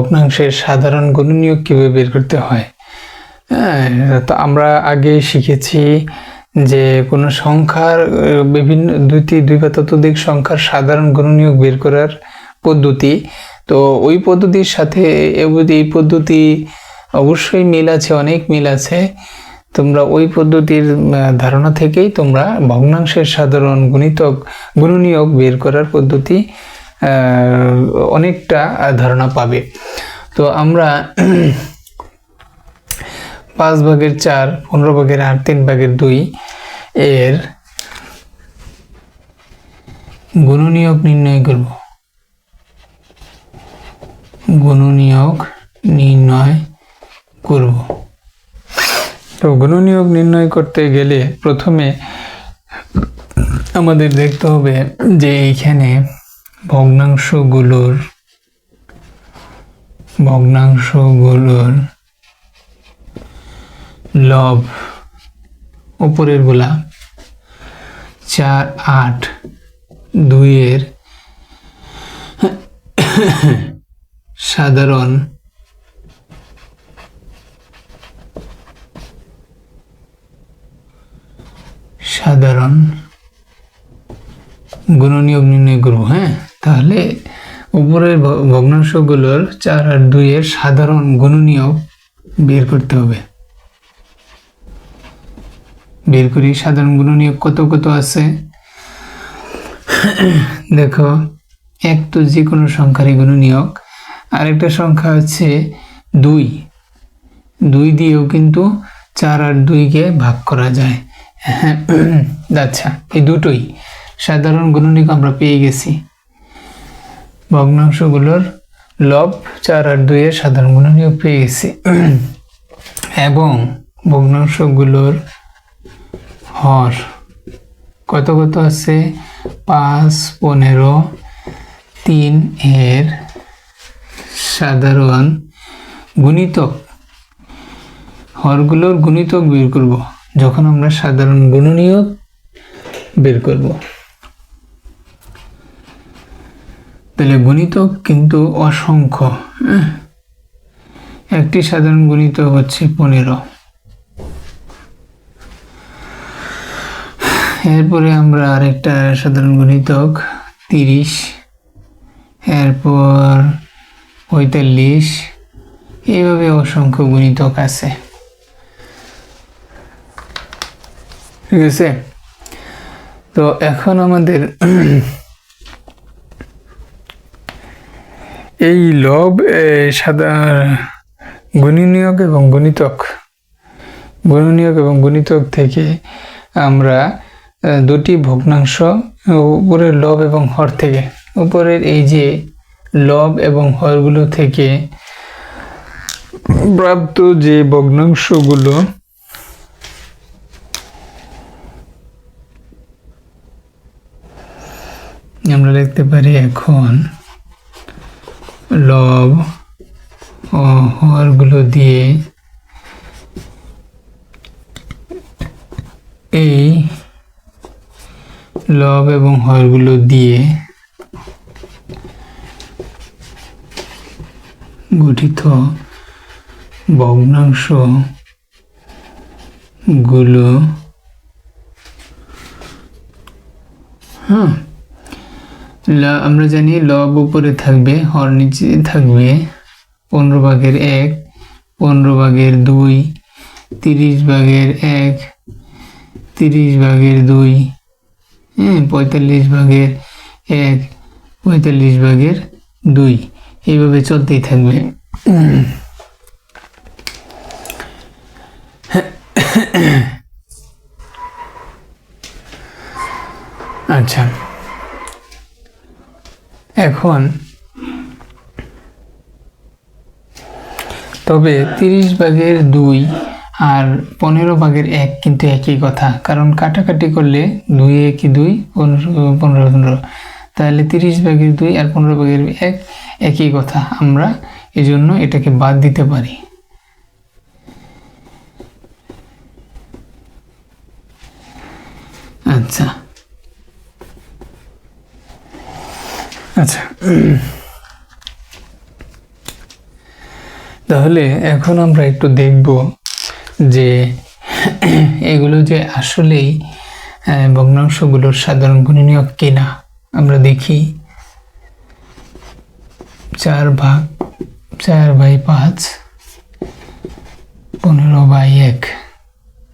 ভগ্নাংশের সাধারণ গুণনীয়ক কীভাবে বের করতে হয়? হ্যাঁ তো আমরা আগে শিখেছি যে কোনো সংখ্যার, বিভিন্ন দুইটি দুই বা ততোধিক সংখ্যার সাধারণ গুণনীয়ক বের করার পদ্ধতি। তো ওই পদ্ধতির সাথে এই পদ্ধতি অবশ্যই মিল আছে, অনেক মিল আছে। তোমরা ওই পদ্ধতির ধারণা থেকেই তোমরা ভগ্নাংশের সাধারণ গুণিতক, গুণনীয়ক বের করার পদ্ধতি অনেকটা ধারণা পাবে। তো আমরা পাঁচ ভাগের চার, পনেরো ভাগের আট, তিন ভাগের দুই এর গুণনীয়ক নির্ণয় করব। গুণনীয়ক নির্ণয় করব। তো গুণনীয়ক নির্ণয় করতে গেলে প্রথমে আমাদের দেখতে হবে যে এইখানে ভগ্নাংশগুলোর ভগ্নাংশগুলোর লব উপরেরগুলা চার আট দুইয়ের সাধারণ সাধারণ গুণনীয় নির্ণয় করব হ্যাঁ? তাহলে উপরের ভগ্নাংশগুলোর চার আর দুইয়ের সাধারণ গুণনীয়ক বের করতে হবে। বের করি, সাধারণ গুণনীয় কত কত আছে? দেখো, এক তো যে কোনো সংখ্যারই গুণনীয়ক। আরেকটা সংখ্যা হচ্ছে দুই। দুই দিয়েও কিন্তু চার আর দুইকে ভাগ করা যায়। হ্যাঁ আচ্ছা এই দুটোই সাধারণ গুণনীয়ক আমরা পেয়ে গেছি। ভগ্নাংশগুলোর লব চার আর দুইয়ের সাধারণ গুণনীয়ক পেয়ে গেছি। এবং ভগ্নাংশগুলোর হর কত কত আছে? পাঁচ, পনেরো, তিন এর সাধারণ গুণিতক। হরগুলোর গুণিতক বের করব, যখন আমরা সাধারণ গুণনীয়ক বের করব। তাহলে গুণিতক কিন্তু অসংখ্য। হ্যাঁ? একটি সাধারণ গুণিতক হচ্ছে পনেরো। এরপরে আমরা আরেকটা সাধারণ গুণিতক তিরিশ। এরপর পঁয়তাল্লিশ। এইভাবে অসংখ্য গুণিতক আছে। ঠিক আছে? তো এখন আমাদের এই লব সাদা, গুণনীয়ক এবং গণিতক। গুণনীয়ক এবং গণিতক থেকে আমরা দুটি ভগ্নাংশ উপরের লব এবং হর থেকে। উপরের এই যে লব এবং হরগুলো থেকে প্রাপ্ত যে ভগ্নাংশগুলো, আমরা লিখতে পারি এখন লব ও হরগুলো দিয়ে এই লব এবং হরগুলো দিয়ে গঠিত ভগ্নাংশগুলো হ্যাঁ ল- আমরা জানি লব উপরে থাকবে, হর নিচে থাকবে। পনেরো ভাগের এক, পনেরো ভাগের দুই, তিরিশ ভাগের এক, তিরিশ ভাগের দুই হ্যাঁ পঁয়তাল্লিশ ভাগের এক, পঁয়তাল্লিশ ভাগের দুই। এইভাবে চলতেই থাকবে। আচ্ছা। এখন। তবে তিরিশ ভাগের দুই আর পনেরো ভাগের এক কিন্তু একই কথা, কারণ কাটাকাটি করলে দুই একই দুই, পনেরো পনেরো পনেরো। তাহলে তিরিশ ভাগের দুই আর পনেরো ভাগের এক একই কথা, আমরা এই জন্য এটাকে বাদ দিতে পারি। আচ্ছা। আচ্ছা। তাহলে এখন আমরা একটু দেখব যে এগুলো যে আসলেই ভগ্নাংশগুলোর সাধারণ গুণনীয়ক কিনা। আমরা দেখি। চার ভাগ, চার বাই পাঁচ, পনেরো বাই এক।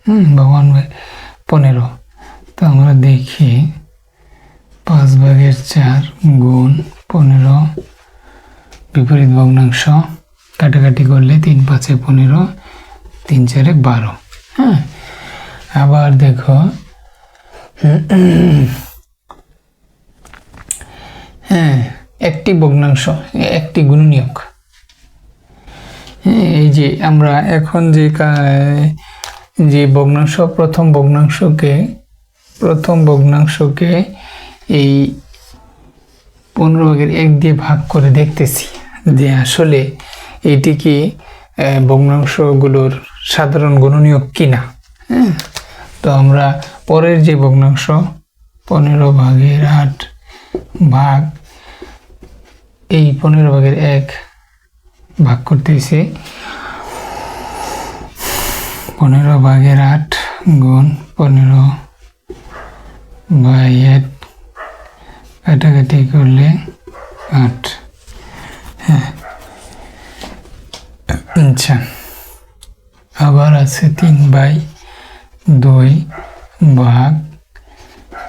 হুম ওয়ান বাই পনেরো। তো আমরা দেখি। পাঁচ ভাগের চার গুণ পনেরো, বিপরীত ভগ্নাংশ কাটাকাটি করলে তিন পাঁচে পনেরো, তিন চারে বারো। হ্যাঁ আবার দেখো। হ্যাঁ একটি ভগ্নাংশ, একটি গুণনীয়ক। হ্যাঁ এই যে আমরা এখন যে যে ভগ্নাংশ, প্রথম ভগ্নাংশকে প্রথম ভগ্নাংশকে এই পনেরো ভাগের এক দিয়ে ভাগ করে দেখতেছি যে আসলে এটি কি ভগ্নাংশগুলোর সাধারণ গুণনীয়ক কিনা হ্যাঁ? তো আমরা পরের যে ভগ্নাংশ, পনেরো ভাগের আট ভাগ, এই পনেরো ভাগের এক ভাগ করতেছি পনেরো ভাগের আট গুণ পনেরো বাই এক কাটাকাটি করলে আট। হ্যাঁ। আচ্ছা। আবার আছে তিন বাই দুই ভাগ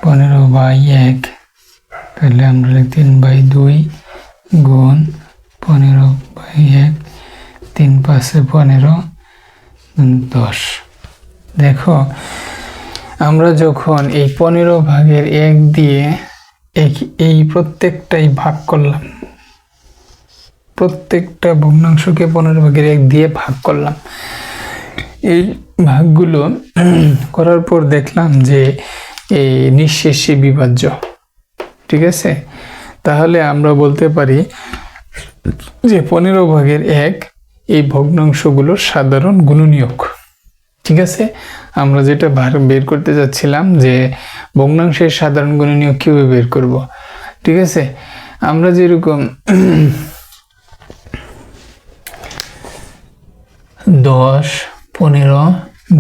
পনেরো বাই এক। তাহলে আমরা তিন বাই দুই গুণ পনেরো বাই এক, তিন পাশে পনেরো দশ। দেখো, আমরা যখন এই পনেরো ভাগের এক দিয়ে এই প্রত্যেকটাই ভাগ করলাম। প্রত্যেকটা ভগ্নাংশকে পনেরো ভাগের এক দিয়ে ভাগ করলাম। এই ভাগগুলো করার পর দেখলাম যে এই নিঃশেষে বিভাজ্য। ঠিক আছে? তাহলে আমরা বলতে পারি যে পনেরো ভাগের এক এই ভগ্নাংশগুলোর সাধারণ গুণনীয়ক। ঠিক আছে? আমরা যেটা বের করতে যাচ্ছিলাম যে ভগ্নাংশের সাধারণ গুণনীয়ক কীভাবে বের করব? ঠিক আছে? আমরা যেরকম দশ, পনেরো,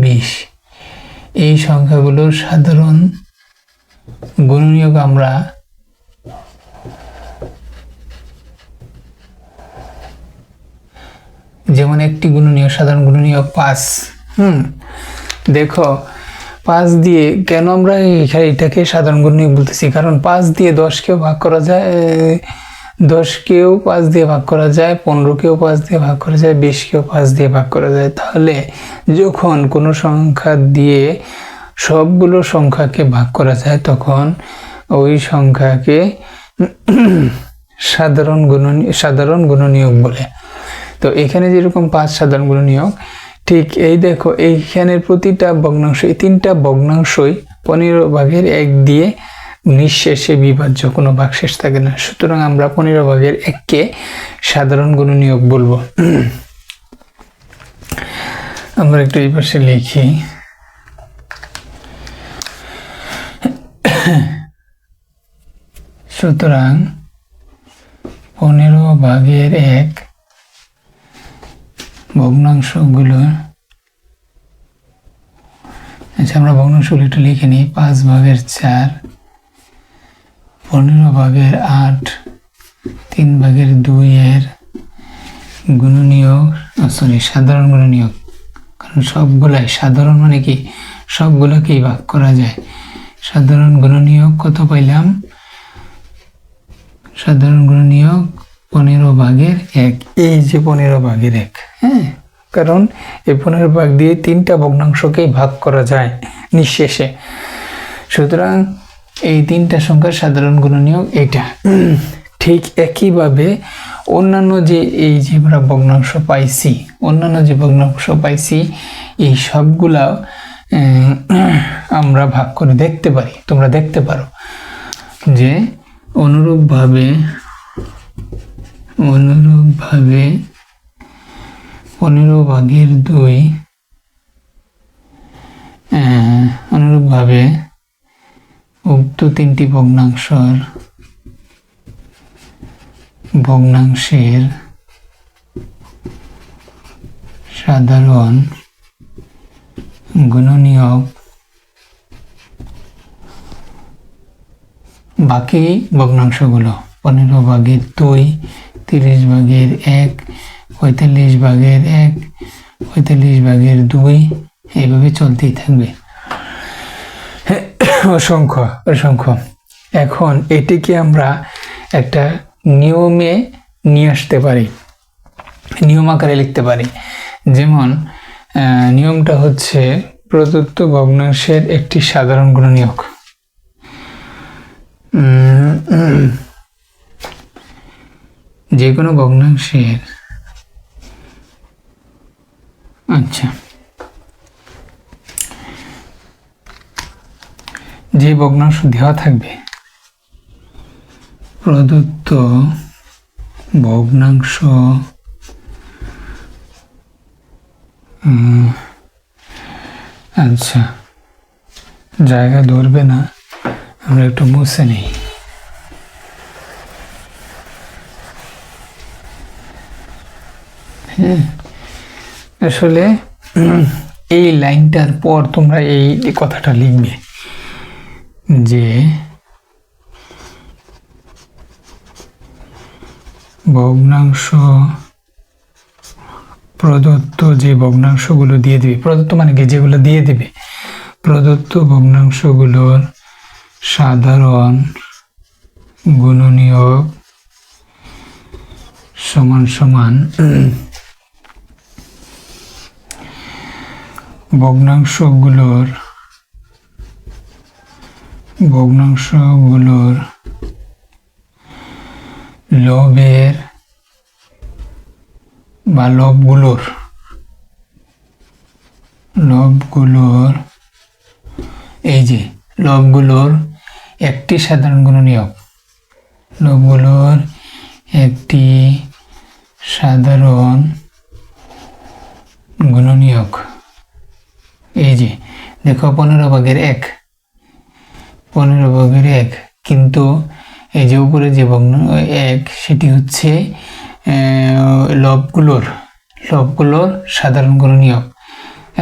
বিশ, এই সংখ্যাগুলোর সাধারণ গুণনীয়ক আমরা যেমন একটি গুণনীয়, সাধারণ গুণনীয়ক পাঁচ হুম, দেখো, পাঁচ দিয়ে কেন আমরা এটাকে সাধারণ গুণনীয়ক বলতেছি? কারণ পাঁচ দিয়ে দশকেও ভাগ করা যায় দশকেও পাঁচ দিয়ে ভাগ করা যায় পনেরোকেও পাঁচ দিয়ে ভাগ করা যায় বিশকেও পাঁচ দিয়ে ভাগ করা যায়। তাহলে যখন কোনো সংখ্যা দিয়ে সবগুলো সংখ্যাকে ভাগ করা যায়, তখন ওই সংখ্যাকে সাধারণ গুণনীয় সাধারণ গুণনীয়ক বলে। তো এখানে যেরকম পাঁচ সাধারণ গুণনীয়ক ঠিক এই দেখো, এইখানের প্রতিটা ভগ্নাংশ, এই তিনটা ভগ্নাংশই পনেরো ভাগের এক দিয়ে নিঃশেষে বিভাজ্য, কোনো ভাগ শেষ থাকে না। সুতরাং আমরা পনেরো ভাগের এককে সাধারণ গুণনীয়ক বলব। আমরা একটু এই পাশে লিখি। সুতরাং পনেরো ভাগের এক ভগ্নাংশগুলো আচ্ছা আমরা ভগ্নাংশগুলো একটু লিখে নিই, পাঁচ ভাগের চার, পনেরো ভাগের আট, তিন ভাগের দুই এর গুণনীয়ক সরি সাধারণ গুণনীয়ক, কারণ সবগুলাই সাধারণ মানে কি? সবগুলোকেই ভাগ করা যায়। সাধারণ গুণনীয়ক কত পাইলাম? সাধারণ গুণনীয়ক পনেরো ভাগের এক। এই যে পনেরো ভাগের এক। হ্যাঁ। কারণ এই পনেরো ভাগ দিয়ে তিনটা ভগ্নাংশকেই ভাগ করা যায় নিঃশেষে। সুতরাং এই তিনটা সংখ্যার সাধারণ গুণনীয়ক এটা। ঠিক একইভাবে অন্যান্য যে এই যে আমরা ভগ্নাংশ পাইছি অন্যান্য যে ভগ্নাংশ পাইছি এই সবগুলা আমরা ভাগ করে দেখতে পারি। তোমরা দেখতে পারো যে অনুরূপভাবে অনুরূপভাবে পনেরো ভাগের দুই অনুরূপভাবে উক্ত তিনটি ভগ্নাংশর ভগ্নাংশের সাধারণ গুণনীয়ক বাকি ভগ্নাংশগুলো, পনেরো ভাগের দুই তিরিশ ভাগের এক, পঁয়তাল্লিশ ভাগের এক, পঁয়তাল্লিশ ভাগের দুই, এইভাবে চলতেই থাকবে। অসংখ্য অসংখ্য। এখন এটিকে আমরা একটা নিয়মে নিয়ে আসতে পারি, নিয়ম আকারে লিখতে পারি। যেমন নিয়মটা হচ্ছে প্রদত্ত ভগ্নাংশের একটি সাধারণ গুণনীয়ক। যে কোনো ভগ্নাংশের। আচ্ছা। যে ভগ্নাংশ দেওয়া থাকবে, প্রদত্ত ভগ্নাংশ আচ্ছা। জায়গা ধরবে না, আমরা একটু মুছে নেই। আসলে এই লাইনটার পর তোমরা এই কথাটা লিখবে যে, ভগ্নাংশ প্রদত্ত যে ভগ্নাংশগুলো দিয়ে দিবে, প্রদত্ত মানে কি? যেগুলো দিয়ে দিবে। প্রদত্ত ভগ্নাংশগুলোর সাধারণ গুণনীয়ক সমান সমান ভগ্নাংশগুলোর ভগ্নাংশগুলোর লবের বা লবগুলোর লবগুলোর এই যে লবগুলোর একটি সাধারণ গুণনীয়ক। লবগুলোর একটি সাধারণ গুণনীয়ক এই যে দেখো পনেরো ভাগের এক। পনেরো ভাগের এক। কিন্তু এই যে উপরে যে ভগ্ন এক সেটি হচ্ছে লবগুলোর লবগুলোর সাধারণ গুণনীয়ক।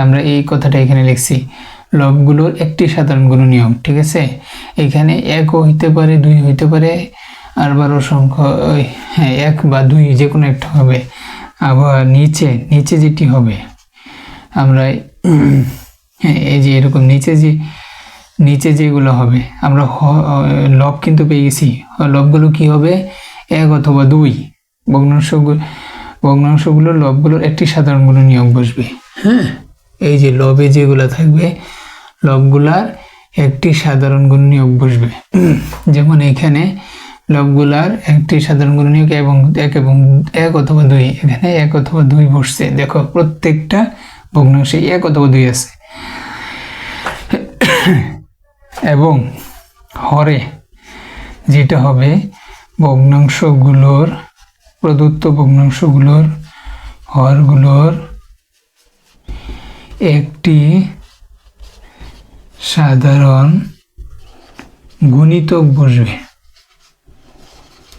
আমরা এই কথাটা এখানে লিখছি লবগুলোর একটি সাধারণ গুণনীয়ক ঠিক আছে? এখানে একও হইতে পারে দুই হইতে পারে আর বারো সংখ্যা ওই, হ্যাঁ এক বা দুই যে কোনো একটা হবে। আবার নিচে নিচে যেটি হবে আমরা হ্যাঁ এই যে এরকম নিচে যে নিচে যেগুলো হবে আমরা লব কিন্তু পেয়ে গেছি। লবগুলো কি হবে? এক অথবা দুই। ভগ্নাংশগুলো ভগ্নাংশগুলো লবগুলোর একটি সাধারণ গুণ নিয়োগ বসবে। হ্যাঁ। এই যে লবে যেগুলো থাকবে লবগুলার একটি সাধারণ গুণ নিয়োগ বসবে। যেমন এখানে লবগুলার একটি সাধারণ গুণ নিয়োগ এবং এক এবং এক অথবা দুই। এখানে এক অথবা দুই বসছে। দেখো প্রত্যেকটা ভগ্নাংশে এক অথবা দুই আছে। এবং হরে, যেটা হবে ভগ্নাংশগুলোর, প্রদত্ত ভগ্নাংশগুলোর, হরগুলোর একটি সাধারণ গুণিতক বসবে।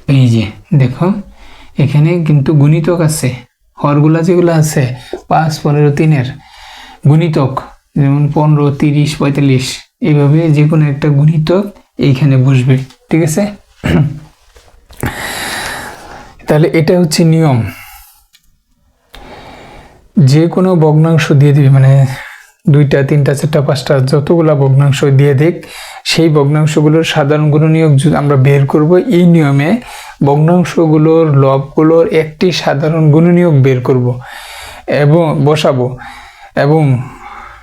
এই যে, দেখো, এখানে কিন্তু গুণিতক আছে, হরগুলা যেগুলো আছে, পাঁচ, পনেরো, তিনের গুণিতক। যেমন পনেরো, তিরিশ, পঁয়তাল্লিশ এইভাবে যে কোনো একটা গুণিতক এইখানে বসবে, ঠিক আছে? তাহলে এটা হচ্ছে নিয়ম। যে কোনো ভগ্নাংশ দিয়ে দিবে মানে দুইটা, তিনটা, চারটা, পাঁচটা, যতগুলা ভগ্নাংশ দিয়ে দিক সেই ভগ্নাংশগুলোর সাধারণ গুণনীয়ক আমরা বের করব, এই নিয়মে ভগ্নাংশগুলোর লবগুলোর একটি সাধারণ গুণনীয়ক বের করব এবং বসাবো এবং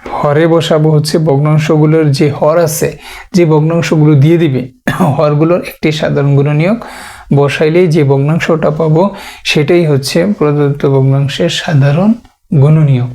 হরে বসাবো হচ্ছে ভগ্নাংশগুলোর যে হর আছে, যে ভগ্নাংশগুলো দিয়ে দিবে, হরগুলোর একটি সাধারণ গুণনীয়ক বসাইলেই যে ভগ্নাংশটা পাবো সেটাই হচ্ছে প্রদত্ত ভগ্নাংশের সাধারণ গুণনীয়ক।